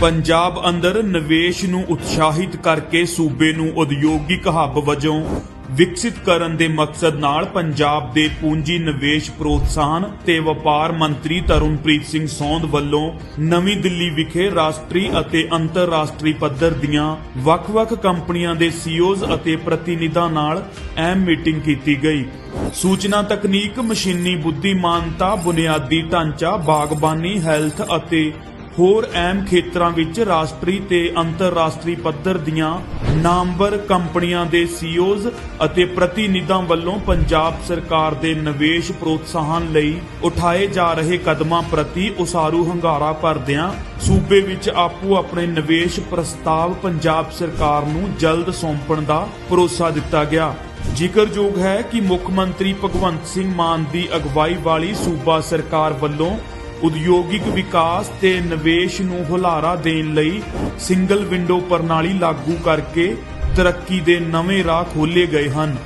ਪੰਜਾਬ ਅੰਦਰ ਨਿਵੇਸ਼ ਨੂੰ ਉਤਸ਼ਾਹਿਤ ਕਰਕੇ ਸੂਬੇ ਨੂੰ ਉਦਯੋਗਿਕ ਹੱਬ ਵਜੋਂ ਵਿਕਸਿਤ ਕਰਨ ਦੇ ਮਕਸਦ ਨਾਲ ਪੰਜਾਬ ਦੇ ਪੂੰਜੀ ਨਿਵੇਸ਼ ਪ੍ਰੋਤਸਾਹਨ ਤੇ ਵਪਾਰ ਮੰਤਰੀ ਤਰੁਣਪ੍ਰੀਤ ਸਿੰਘ ਸੌਂਦ ਵੱਲੋਂ ਨਵੀਂ ਦਿੱਲੀ ਵਿਖੇ ਰਾਸ਼ਟਰੀ ਅਤੇ ਅੰਤਰਰਾਸ਼ਟਰੀ ਪੱਧਰ ਦੀਆਂ ਵੱਖ-ਵੱਖ ਕੰਪਨੀਆਂ ਦੇ ਸੀਈਓਜ਼ ਅਤੇ ਪ੍ਰਤੀਨਿਧਾਂ ਨਾਲ ਅਹਿਮ ਮੀਟਿੰਗ ਕੀਤੀ ਗਈ। ਸੂਚਨਾ ਤਕਨੀਕ, ਮਸ਼ੀਨੀ ਬੁੱਧੀਮਾਨਤਾ, ਬੁਨਿਆਦੀ ਢਾਂਚਾ, ਬਾਗਬਾਨੀ, ਹੈਲਥ ਅਤੇ ਹੋਰ ਅਹਿਮ ਖੇਤਰਾਂ ਵਿੱਚ ਰਾਸ਼ਟਰੀ ਤੇ ਅੰਤਰਰਾਸ਼ਟਰੀ ਪੱਧਰ ਦੀਆਂ ਨਾਮਵਰ ਕੰਪਨੀਆਂ ਦੇ ਸੀਈਓਜ਼ ਅਤੇ ਪ੍ਰਤੀਨਿਧਾਂ ਵੱਲੋਂ ਪੰਜਾਬ ਸਰਕਾਰ ਦੇ ਨਿਵੇਸ਼ ਪ੍ਰੋਤਸਾਹਨ ਲਈ ਉਠਾਏ ਜਾ ਰਹੇ ਕਦਮਾਂ ਪ੍ਰਤੀ ਉਸਾਰੂ ਹੰਗਾਰਾ ਭਰਦਿਆਂ ਸੂਬੇ ਵਿੱਚ ਆਪੋ ਆਪਣੇ ਨਿਵੇਸ਼ ਪ੍ਰਸਤਾਵ ਪੰਜਾਬ ਸਰਕਾਰ ਨੂੰ ਜਲਦ ਸੌਂਪਣ ਦਾ ਭਰੋਸਾ ਦਿੱਤਾ ਗਿਆ। ਜ਼ਿਕਰਯੋਗ ਹੈ ਕਿ ਮੁੱਖ ਮੰਤਰੀ ਭਗਵੰਤ ਸਿੰਘ ਮਾਨ ਦੀ ਅਗਵਾਈ ਵਾਲੀ ਸੂਬਾ ਸਰਕਾਰ ਵੱਲੋਂ ਉਦਯੋਗਿਕ ਵਿਕਾਸ ਤੇ ਨਿਵੇਸ਼ ਨੂੰ ਹੁਲਾਰਾ ਦੇਣ ਲਈ ਸਿੰਗਲ ਵਿੰਡੋ ਪ੍ਰਣਾਲੀ ਲਾਗੂ ਕਰਕੇ ਤਰੱਕੀ ਦੇ ਨਵੇਂ ਰਾਹ ਖੋਲ੍ਹੇ ਗਏ ਹਨ।